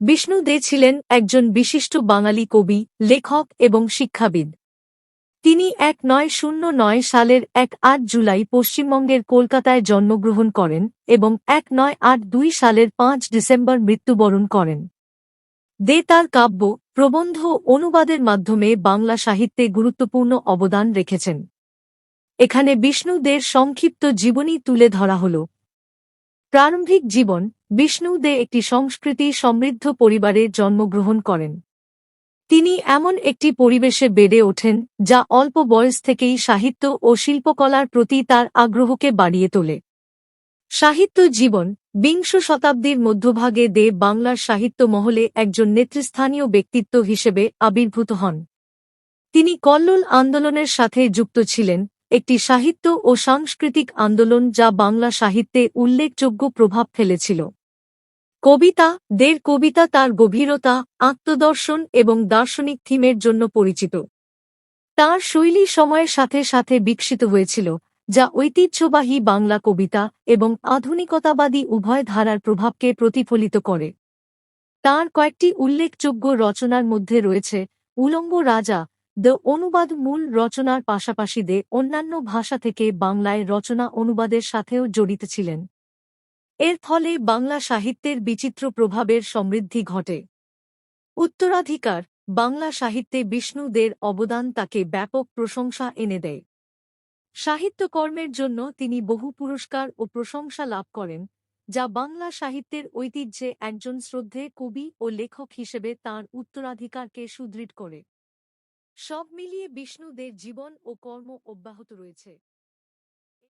বিষ্ণু দে ছিলেন একজন বিশিষ্ট বাঙালি কবি, লেখক এবং শিক্ষাবিদ। তিনি এক নয় শূন্য নয় সালের এক আট জুলাই পশ্চিমবঙ্গের কলকাতায় জন্মগ্রহণ করেন এবং এক নয় আট দুই সালের পাঁচ ডিসেম্বর মৃত্যুবরণ করেন। দে তার কাব্য, প্রবন্ধ অনুবাদের মাধ্যমে বাংলা সাহিত্যে গুরুত্বপূর্ণ অবদান রেখেছেন। এখানে বিষ্ণু দের সংক্ষিপ্ত জীবনী তুলে ধরা হল। প্রারম্ভিক জীবন বিষ্ণু দে একটি সংস্কৃতি সমৃদ্ধ পরিবারে জন্মগ্রহণ করেন। তিনি এমন একটি পরিবেশে বেড়ে ওঠেন, যা অল্প বয়স থেকেই সাহিত্য ও শিল্পকলার প্রতি তার আগ্রহকে বাড়িয়ে তোলে। সাহিত্য জীবন, বিংশ শতাব্দীর মধ্যভাগে দে বাংলার সাহিত্য মহলে একজন নেতৃস্থানীয় ব্যক্তিত্ব হিসেবে আবির্ভূত হন। তিনি কল্লোল আন্দোলনের সাথে যুক্ত ছিলেন, একটি সাহিত্য ও সাংস্কৃতিক আন্দোলন যা বাংলা সাহিত্যে উল্লেখযোগ্য প্রভাব ফেলেছিল। কবিতা দের কবিতা তার গভীরতা, আত্মদর্শন এবং দার্শনিক থিমের জন্য পরিচিত। তার শৈলী সময়ের সাথে সাথে বিকশিত হয়েছিল, যা ঐতিহ্যবাহী বাংলা কবিতা এবং আধুনিকতাবাদী উভয় ধারার প্রভাবকে প্রতিফলিত করে। তার কয়েকটি উল্লেখযোগ্য রচনার মধ্যে রয়েছে, উলঙ্গ রাজা, দ্য অনুবাদ মূল রচনার পাশাপাশি দে অন্যান্য ভাষা থেকে বাংলায় রচনা অনুবাদের সাথেও জড়িত ছিলেন। এর ফলে বাংলা সাহিত্যের বিচিত্র প্রভাবের সমৃদ্ধি ঘটে। উত্তরাধিকার, বাংলা সাহিত্যে বিষ্ণুদের অবদান তাকে ব্যাপক প্রশংসা এনে দেয়। সাহিত্যকর্মের জন্য তিনি বহু পুরস্কার ও প্রশংসা লাভ করেন, যা বাংলা সাহিত্যের ঐতিহ্যে একজন শ্রদ্ধে কবি ও লেখক হিসেবে তাঁর উত্তরাধিকারকে সুদৃঢ় করে। সব মিলিয়ে বিষ্ণুদের জীবন ও কর্ম অব্যাহত রয়েছে।